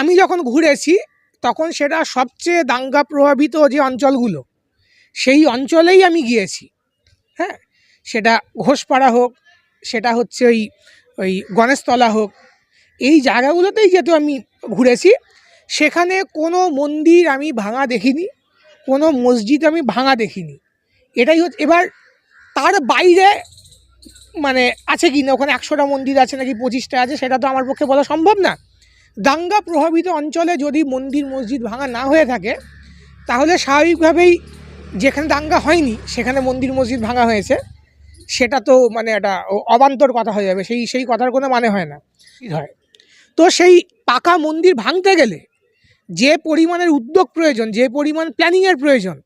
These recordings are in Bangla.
আমি যখন ঘুরেছি, তখন সেটা সবচেয়ে দাঙ্গা প্রভাবিত যে অঞ্চলগুলো, সেই অঞ্চলেই আমি গিয়েছি। হ্যাঁ? সেটা ঘোষপাড়া হোক, সেটা হচ্ছে ওই ওই গণেশতলা হোক, এই জায়গাগুলোতেই যেহেতু আমি ঘুরেছি, সেখানে কোনো মন্দির আমি ভাঙা দেখিনি, কোনো মসজিদ আমি ভাঙা দেখিনি। এটাই হচ্ছে, এবার তার বাইরে মানে আছে কি না? ওখানে একশোটা মন্দির আছে নাকি পঁচিশটা আছে? সেটা তো আমার পক্ষে বলা সম্ভব না। দাঙ্গা প্রভাবিত অঞ্চলে যদি মন্দির মসজিদ ভাঙা না হয়ে থাকে তাহলে স্বাভাবিকভাবেই যেখানে দাঙ্গা হয়নি সেখানে মন্দির মসজিদ ভাঙা হয়েছে। সেটা তো মানে একটা অবান্তর কথা হয়ে যাবে সেই সেই কথার কোনো মানে হয় না। হয়? তো সেই পাকা মন্দির ভাঙতে গেলে যে পরিমাণের উদ্যোগ প্রয়োজন যে পরিমাণ প্ল্যানিংয়ের প্রয়োজন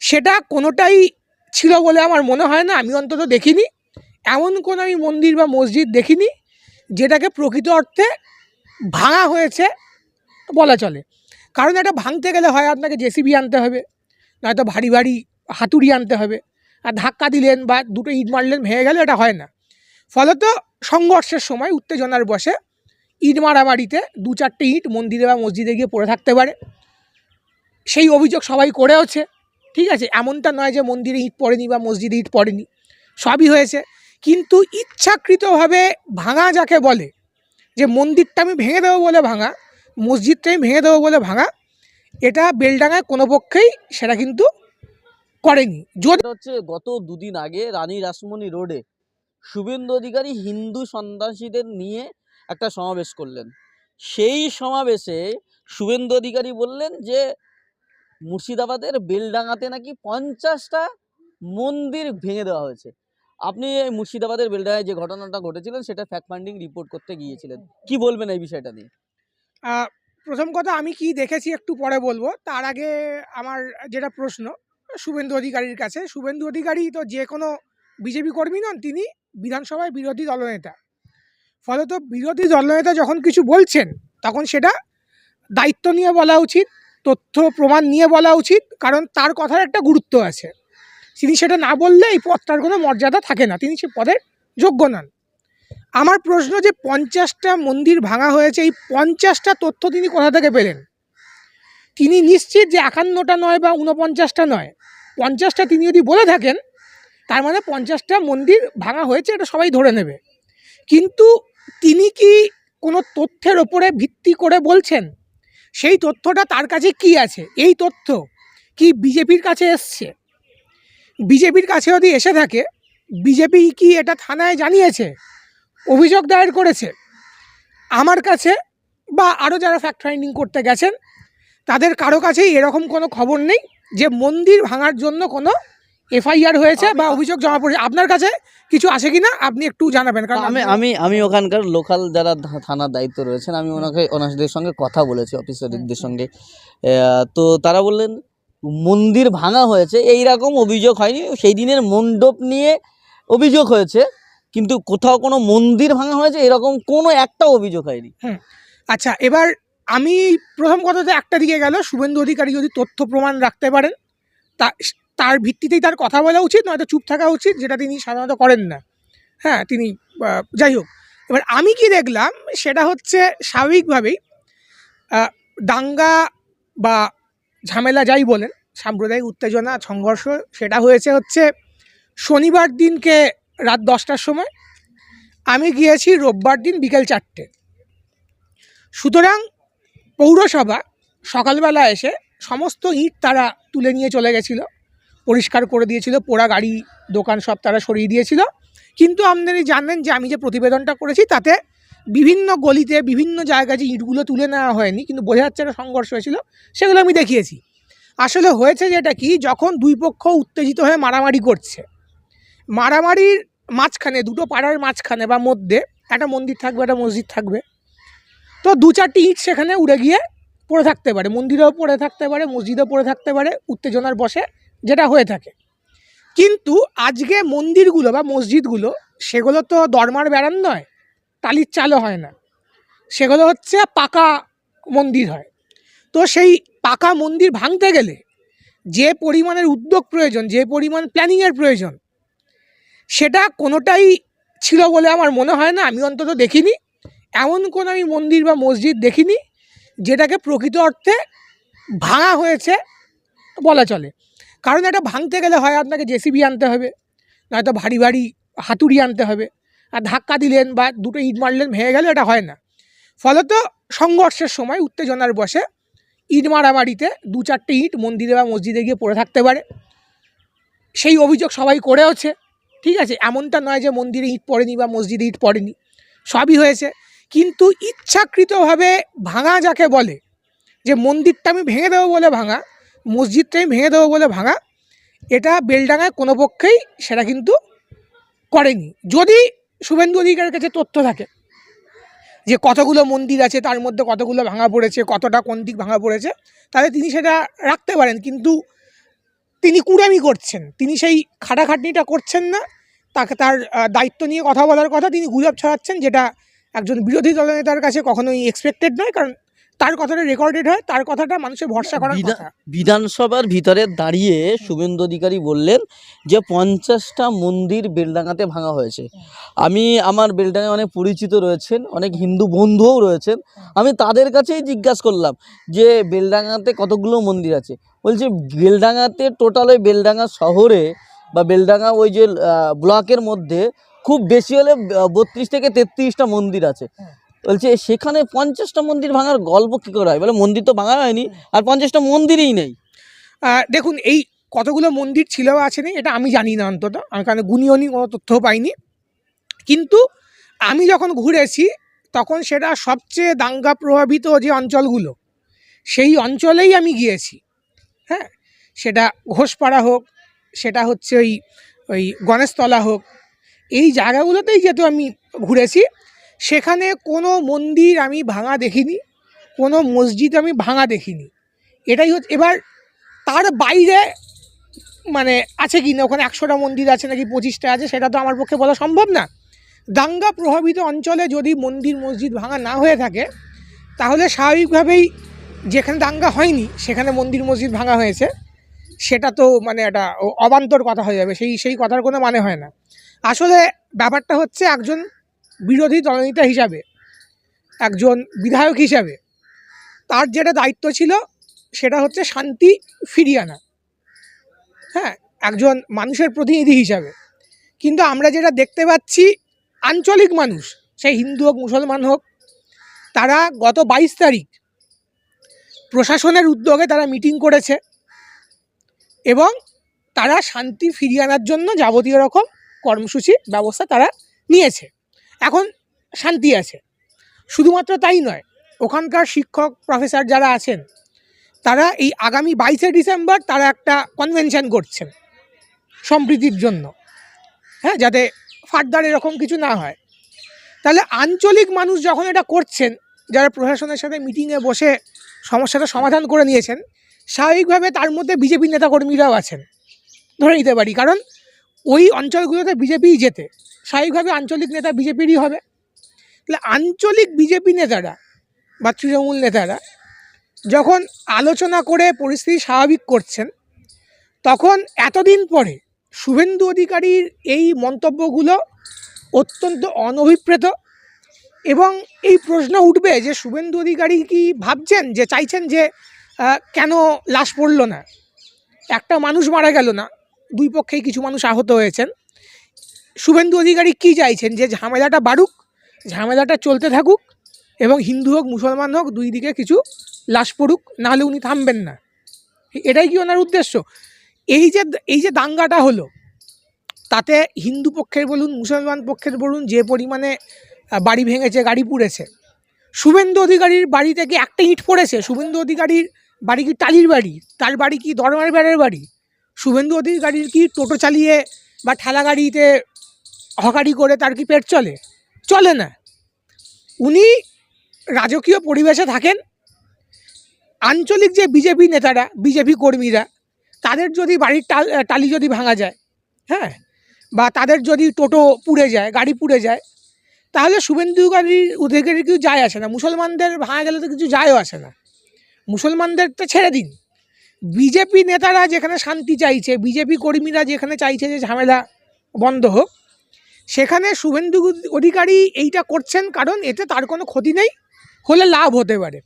সেটা কোনোটাই ছিল বলে আমার মনে হয় না আমি অন্তত দেখিনি। এমন কোনো আমি মন্দির বা মসজিদ দেখিনি যেটাকে প্রকৃত অর্থে ভাঙা হয়েছে বলা চলে। কারণ এটা ভাঙতে গেলে হয় আপনাকে জেসিবি আনতে হবে, নয়তো ভারী ভারী হাতুড়ি আনতে হবে। আর ধাক্কা দিলেন বা দুটো ইট মারলেন, ভেঙে গেলে, এটা হয় না। ফলত সংঘর্ষের সময় উত্তেজনার বসে ইট মারামারিতে দু চারটে ইট মন্দিরে বা মসজিদে গিয়ে পড়ে থাকতে পারে। সেই অভিযোগ সবাই করেওছে, ঠিক আছে? এমনটা নয় যে মন্দিরে ইট পড়েনি বা মসজিদে ইট পড়েনি, সবই হয়েছে। কিন্তু ইচ্ছাকৃতভাবে ভাঙা যাকে বলে যে মন্দিরটা আমি ভেঙে দেবো বলে ভাঙা, মসজিদটা আমি ভেঙে দেবো বলে ভাঙা, এটা বেলডাঙায় কোনো পক্ষেই সেটা কিন্তু করেনি। যদি হচ্ছে গত দুদিন আগে রানী রাসমণি রোডে শুভেন্দু অধিকারী হিন্দু সন্ত্রাসীদের নিয়ে একটা সমাবেশ করলেন। সেই সমাবেশে শুভেন্দু অধিকারী বললেন যে, মুর্শিদাবাদের বেলডাঙাতে নাকি পঞ্চাশটা মন্দির ভেঙে দেওয়া হয়েছে। আপনি এই মুর্শিদাবাদের বেলডাঙায় যে ঘটনাটা ঘটেছিলেন সেটা ফ্যাক্ট ফাইন্ডিং রিপোর্ট করতে গিয়েছিলেন। কি বলবেন এই বিষয়টা নিয়ে? প্রথম কথা আমি কি দেখেছি একটু পরে বলব। তার আগে আমার যেটা প্রশ্ন শুভেন্দু অধিকারীর কাছে। শুভেন্দু অধিকারী তো যে কোনো বিজেপি কর্মী নন তিনি বিধানসভায় বিরোধী দলনেতা। ফলত বিরোধী দলনেতা যখন কিছু বলছেন তখন সেটা দায়িত্ব নিয়ে বলা উচিত তথ্য প্রমাণ নিয়ে বলা উচিত কারণ তার কথার একটা গুরুত্ব আছে। তিনি সেটা না বললে এই পদটার কোনো মর্যাদা থাকে না। তিনি সে পদের যোগ্য নন। আমার প্রশ্ন যে পঞ্চাশটা মন্দির ভাঙা হয়েছে, এই পঞ্চাশটা তথ্য তিনি কোথা থেকে পেলেন? তিনি নিশ্চিত যে একান্নটা নয় বা উনপঞ্চাশটা নয়। পঞ্চাশটা তিনি যদি বলে থাকেন, তার মানে পঞ্চাশটা মন্দির ভাঙা হয়েছে এটা সবাই ধরে নেবে। কিন্তু তিনি কি কোনো তথ্যের ওপরে ভিত্তি করে বলছেন? সেই তথ্যটা তার কাছে কি আছে? এই তথ্য কি বিজেপির কাছে এসছে? বিজেপির কাছে যদি এসে থাকে বিজেপি কি এটা থানায় জানিয়েছে? অভিযোগ দায়ের করেছে। আমার কাছে বা আরও যারা ফ্যাক্ট ফাইন্ডিং করতে গেছেন তাদের কারও কাছেই এরকম কোনো খবর নেই যে মন্দির ভাঙার জন্য কোনো এফআইআর হয়েছে বা অভিযোগ জমা পড়েছে। আপনার কাছে কিছু আছে কি না আপনি একটু জানাবেন কারণ আমি আমি আমি ওখানকার লোকাল যারা থানার দায়িত্ব রয়েছেন আমি ওনাকে ওনাদের সঙ্গে কথা বলেছি অফিসারদের সঙ্গে। তো তারা বললেন মন্দির ভাঙা হয়েছে এই রকম অভিযোগ হয়নি। সেই দিনের মণ্ডপ নিয়ে অভিযোগ হয়েছে, কিন্তু কোথাও কোনো মন্দির ভাঙা হয়েছে, এরকম কোনো একটা অভিযোগ হয়নি। আচ্ছা এবার আমি প্রথম কথাতে একটা দিকে গেল, শুভেন্দু অধিকারী যদি তথ্য প্রমাণ রাখতে পারেন, তা তার ভিত্তিতেই তার কথা বলা উচিত, নয়তো চুপ থাকা উচিত, যেটা তিনি সাধারণত করেন না। হ্যাঁ তিনি যাই হোক, এবার আমি কি দেখলাম, সেটা হচ্ছে স্বাভাবিকভাবেই দাঙ্গা বা ঝামেলা যাই বলেন, সাম্প্রদায়িক উত্তেজনা, সংঘর্ষ, সেটা হয়েছে হচ্ছে শনিবার দিনকে রাত দশটার সময় আমি গিয়েছি রোববার দিন বিকেল চারটে। সুতরাং পৌরসভা সকালবেলা এসে সমস্ত ইট তারা তুলে নিয়ে চলে গেছিল, পরিষ্কার করে দিয়েছিল, পোড়া গাড়ি, দোকান সব তারা সরিয়ে দিয়েছিল। কিন্তু আপনারা জানেন যে আমি যে প্রতিবেদনটা করেছি তাতে বিভিন্ন গলিতে, বিভিন্ন জায়গায় যে ইটগুলো তুলে নেওয়া হয়নি, কিন্তু বোঝা যাচ্ছে একটা সংঘর্ষ হয়েছিল, সেগুলো আমি দেখিয়েছি। আসলে হয়েছে যেটা কি, যখন দুই পক্ষ উত্তেজিত হয়ে মারামারি করছে, মারামারির মাঝখানে, দুটো পাড়ার মাঝখানে বা মধ্যে, একটা মন্দির থাকবে, একটা মসজিদ থাকবে, তো দু চারটি ইট সেখানে উড়ে গিয়ে পড়ে থাকতে পারে, মন্দিরেও পড়ে থাকতে পারে, মসজিদেও পড়ে থাকতে পারে, উত্তেজনার বসে যেটা হয়ে থাকে। কিন্তু আজকে মন্দিরগুলো বা মসজিদগুলো, সেগুলো তো দরমার বেড়ান নয় টালির চালও হয় না। সেগুলো হচ্ছে পাকা মন্দির হয়। তো সেই পাকা মন্দির ভাঙতে গেলে যে পরিমাণের উদ্যোগ প্রয়োজন, যে পরিমাণ প্ল্যানিংয়ের প্রয়োজন, সেটা কোনোটাই ছিল বলে আমার মনে হয় না। আমি অন্তত দেখিনি। এমন কোনো আমি মন্দির বা মসজিদ দেখিনি যেটাকে প্রকৃত অর্থে ভাঙা হয়েছে বলা চলে। কারণ এটা ভাঙতে গেলে হয় আপনাকে জেসিবি আনতে হবে, নয়তো ভারী ভারী হাতুড়ি আনতে হবে। ধাক্কা দিলেন বা দুটো ইট মারলেন, ভেঙে গেলে, এটা হয় না। ফলত সংঘর্ষের সময় উত্তেজনার বসে ইট মারামারিতে দু চারটে ইট মন্দিরে বা মসজিদে গিয়ে পড়ে থাকতে পারে। সেই অভিযোগ সবাই করেওছে, ঠিক আছে? এমনটা নয় যে মন্দিরে ইট পড়েনি বা মসজিদে ইট পড়েনি, সবই হয়েছে। কিন্তু ইচ্ছাকৃতভাবে ভাঙা যাকে বলে, যে মন্দিরটা আমি ভেঙে দেবো বলে ভাঙা, মসজিদটা আমি ভেঙে দেবো বলে ভাঙা, এটা বেলডাঙায় কোনো পক্ষেই সেটা কিন্তু করেনি। যদি শুভেন্দু অধিকারের কাছে তথ্য থাকে। যে কতগুলো মন্দির আছে, তার মধ্যে কতগুলো ভাঙা পড়েছে, কতটা কোন দিক ভাঙা পড়েছে, তাহলে তিনি সেটা রাখতে পারেন। কিন্তু তিনি কুড়ামি করছেন। তিনি সেই খাটাখাটনিটা করছেন না। তাকে তার দায়িত্ব নিয়ে কথা বলার কথা তিনি গুজব ছড়াচ্ছেন, যেটা একজন বিরোধী দলনেতার কাছে কখনোই এক্সপেক্টেড নয়। কারণ তার কথাটা রেকর্ডেড হয় তার কথাটা মানুষের ভরসা করার কথা। বিধানসভার ভিতরে দাঁড়িয়ে শুভেন্দু অধিকারী বললেন যে পঞ্চাশটা মন্দির বেলডাঙাতে ভাঙা হয়েছে। আমি আমার বেলডাঙায় অনেক পরিচিত রয়েছেন অনেক হিন্দু বন্ধুও রয়েছেন। আমি তাদের কাছেই জিজ্ঞাসা করলাম যে বেলডাঙাতে কতগুলো মন্দির আছে? বলছে বেলডাঙাতে টোটাল ওই বেলডাঙা শহরে বা বেলডাঙা ওই যে ব্লকের মধ্যে খুব বেশি হলে বত্রিশ থেকে তেত্রিশটা মন্দির আছে। হ্যাঁ। বলছে, সেখানে পঞ্চাশটা মন্দির ভাঙার গল্প কী করে হয়? বলে, মন্দির তো ভাঙা হয়নি, আর পঞ্চাশটা মন্দিরই নেই। দেখুন, এই কতগুলো মন্দির ছিল আছে নেই এটা আমি জানি না অন্তত। আমি কারণ গুনিয়নি কোনো তথ্য পাইনি। কিন্তু আমি যখন ঘুরেছি তখন সেটা সবচেয়ে দাঙ্গা প্রভাবিত যে অঞ্চলগুলো, সেই অঞ্চলেই আমি গিয়েছি। হ্যাঁ? সেটা ঘোষপাড়া হোক, সেটা হচ্ছে ওই ওই গণেশতলা হোক, এই জায়গাগুলোতেই যেহেতু আমি ঘুরেছি সেখানে কোনো মন্দির আমি ভাঙা দেখিনি, কোনো মসজিদ আমি ভাঙা দেখিনি। এটাই হচ্ছে, এবার তার বাইরে মানে আছে কি না, ওখানে একশোটা মন্দির আছে নাকি পঁচিশটা আছে, সেটা তো আমার পক্ষে বলা সম্ভব না। দাঙ্গা প্রভাবিত অঞ্চলে যদি মন্দির মসজিদ ভাঙা না হয়ে থাকে, তাহলে স্বাভাবিকভাবেই যেখানে দাঙ্গা হয়নি, সেখানে মন্দির মসজিদ ভাঙা হয়েছে। সেটা তো মানে একটা অবান্তর কথা হয়ে যাবে, সেই সেই কথার কোনো মানে হয় না। আসলে ব্যাপারটা হচ্ছে একজন বিরোধী দলনেতা হিসাবে, একজন বিধায়ক হিসাবে, তার যেটা দায়িত্ব ছিল সেটা হচ্ছে শান্তি ফিরিয়ে আনা। হ্যাঁ একজন মানুষের প্রতিনিধি হিসাবে। কিন্তু আমরা যেটা দেখতে পাচ্ছি, আঞ্চলিক মানুষ সেই হিন্দু হোক, মুসলমান হোক, তারা গত বাইশ তারিখ প্রশাসনের উদ্যোগে তারা মিটিং করেছে এবং তারা শান্তি ফিরিয়ে আনার জন্য যাবতীয় রকম কর্মসূচি ব্যবস্থা তারা নিয়েছে। এখন শান্তি আছে। শুধুমাত্র তাই নয়, ওখানকার শিক্ষক প্রফেসর যারা আছেন, তারা এই আগামী বাইশে ডিসেম্বর তারা একটা কনভেনশন করছেন সম্প্রীতির জন্য। হ্যাঁ যাতে ফার্দার এরকম কিছু না হয়। তাহলে আঞ্চলিক মানুষ যখন এটা করছেন, যারা প্রশাসনের সাথে মিটিংয়ে বসে সমস্যাটা সমাধান করে নিয়েছেন, স্বাভাবিকভাবে তার মধ্যে বিজেপি নেতাকর্মীরাও আছেন। ধরে নিতে পারি, কারণ ওই অঞ্চলগুলোতে বিজেপিই যেতে স্বাভাবিকভাবে আঞ্চলিক নেতা বিজেপিরই হবে। তাহলে আঞ্চলিক বিজেপি নেতারা বা তৃণমূল নেতারা যখন আলোচনা করে পরিস্থিতি স্বাভাবিক করছেন, তখন এতদিন পরে শুভেন্দু অধিকারীর এই মন্তব্যগুলো অত্যন্ত অনভিপ্রেত এবং এই প্রশ্ন উঠবে যে শুভেন্দু অধিকারী কি ভাবছেন যে চাইছেন যে কেন লাশ পড়ল না? একটা মানুষ মারা গেল না, দুই পক্ষেই কিছু মানুষ আহত হয়েছেন। শুভেন্দু অধিকারী কি চাইছেন? যে ঝামেলাটা বাড়ুক, ঝামেলাটা চলতে থাকুক এবং হিন্দু হোক, মুসলমান হোক, দুই দিকে কিছু লাশ পড়ুক, নাহলে উনি থামবেন না। এটাই কি ওনার উদ্দেশ্য? এই যে এই যে দাঙ্গাটা হলো, তাতে হিন্দু পক্ষের বলুন, মুসলমান পক্ষের বলুন, যে পরিমাণে বাড়ি ভেঙেছে, গাড়ি পুড়েছে, শুভেন্দু অধিকারীর বাড়ি থেকে একটা ইট পড়েছে? শুভেন্দু অধিকারীর বাড়ি কি টালির বাড়ি? তার বাড়ি কি দরমার বেড়ের বাড়ি? শুভেন্দু অধিকারীর কি টোটো চালিয়ে বা ঠেলা গাড়িতে হকারি করে তার কি পেট চলে? চলে না। উনি রাজকীয় পরিবেশে থাকেন। আঞ্চলিক যে বিজেপি নেতারা, বিজেপি কর্মীরা, তাদের যদি বাড়ির টাল টালি যদি ভাঙা যায় হ্যাঁ বা তাদের যদি টোটো পুড়ে যায়, গাড়ি পুড়ে যায়, তাহলে শুভেন্দু গাড়ির অধিকারীর কিছু যায় আসে না। মুসলমানদের ভাঙা গেলে তো কিছু যায়ও আসে না। মুসলমানদের তো ছেড়ে দিন। বিজেপি নেতারা যেখানে শান্তি চাইছে, বিজেপি কর্মীরা যেখানে চাইছে যে ঝামেলা বন্ধ হোক সেখানে শুভেন্দু অধিকারী এইটা করছেন কারণ এতে তার কোনো ক্ষতি নেই, হলে লাভ হতে পারে।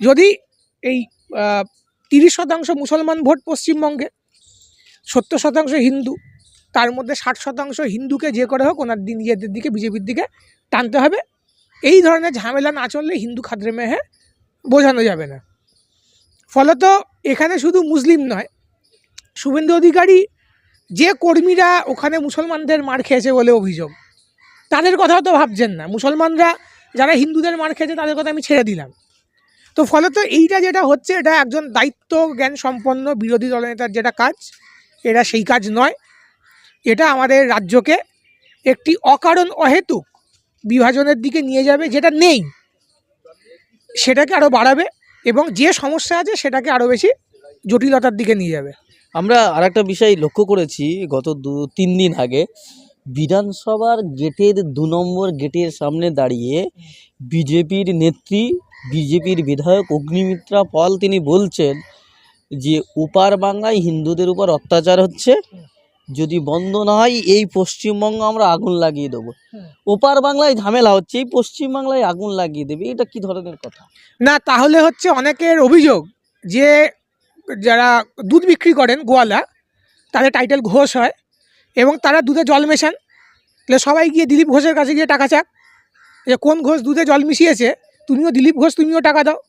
যদি এই তিরিশ শতাংশ মুসলমান ভোট পশ্চিমবঙ্গে, সত্তর শতাংশ হিন্দু, তার মধ্যে ষাট শতাংশ হিন্দুকে যে করে হোক, ওনার দিন নিজেদের দিকে, বিজেপির দিকে টানতে হবে। এই ধরনের ঝামেলা না চললে হিন্দু খাদ্রে মেহে বোঝানো যাবে না। ফলত এখানে শুধু মুসলিম নয়, শুভেন্দু অধিকারী যে কর্মীরা ওখানে মুসলমানদের মার খেয়েছে বলে অভিযোগ, তাদের কথাও তো ভাবছেন না। মুসলমানরা যারা হিন্দুদের মার খেয়েছে, তাদের কথা আমি ছেড়ে দিলাম। তো ফলত এইটা যেটা হচ্ছে, এটা একজন দায়িত্ব জ্ঞান সম্পন্ন বিরোধী দলনেতার যেটা কাজ, এটা সেই কাজ নয়। এটা আমাদের রাজ্যকে একটি অকারণ অহেতুক বিভাজনের দিকে নিয়ে যাবে, যেটা নেই। সেটাকে আরও বাড়াবে এবং যে সমস্যা আছে, সেটাকে আরও বেশি জটিলতার দিকে নিয়ে যাবে। আমরা আর একটা বিষয় লক্ষ্য করেছি গত দু, তিন দিন আগে। বিধানসভার গেটের দু নম্বর গেটের সামনে দাঁড়িয়ে বিজেপির নেত্রী, বিজেপির বিধায়ক অগ্নিমিত্রা পল তিনি বলছেন যে, ওপার বাংলায় হিন্দুদের উপর অত্যাচার হচ্ছে। যদি বন্ধ না হয়, এই পশ্চিমবঙ্গ আমরা আগুন লাগিয়ে দেবো। ওপার বাংলায় ঝামেলা হচ্ছে, এই পশ্চিমবাংলায় আগুন লাগিয়ে দেবে। এটা কি ধরনের কথা? না, তাহলে হচ্ছে অনেকের অভিযোগ যে যারা দুধ বিক্রি করেন গোয়ালা, তাদের টাইটেল ঘোষ হয় এবং তারা দুধে জল মেশান। তাহলে সবাই গিয়ে দিলীপ ঘোষের কাছে গিয়ে টাকা চাক। যে কোন ঘোষ দুধে জল মিশিয়েছে, তুমিও দিলীপ ঘোষ, তুমিও টাকা দাও।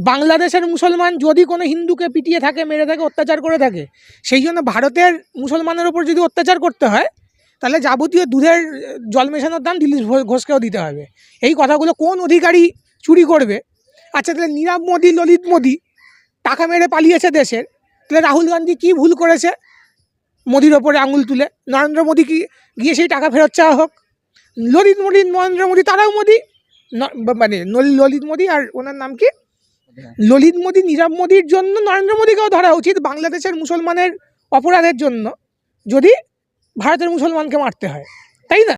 বাংলাদেশের মুসলমান যদি কোনো হিন্দুকে পিটিয়ে থাকে, মেরে থাকে, অত্যাচার করে থাকে, সেই জন্য ভারতের মুসলমানের ওপর যদি অত্যাচার করতে হয়, তাহলে যাবতীয় দুধের জল মেশানোর দাম দিলীপ ঘোষ- ঘোষকেও দিতে হবে। এই কথাগুলো কোন অধিকারী চুরি করবে? আচ্ছা তাহলে নীরব মোদী, ললিত মোদী টাকা মেরে পালিয়েছে দেশের। তাহলে রাহুল গান্ধী কি ভুল করেছে? মোদির ওপরে আঙুল তুলে। নরেন্দ্র মোদী কি গিয়ে সেই টাকা ফেরত চাওয়া হোক? ললিত মোদী, নরেন্দ্র মোদী, তারাও মোদী। মানে ললিত মোদী আর ওনার নাম কি? ললিত মোদী, নীরব মোদীর জন্য নরেন্দ্র মোদীকেও ধরা উচিত বাংলাদেশের মুসলমানের অপরাধের জন্য। যদি ভারতের মুসলমানকে মারতে হয়। তাই না?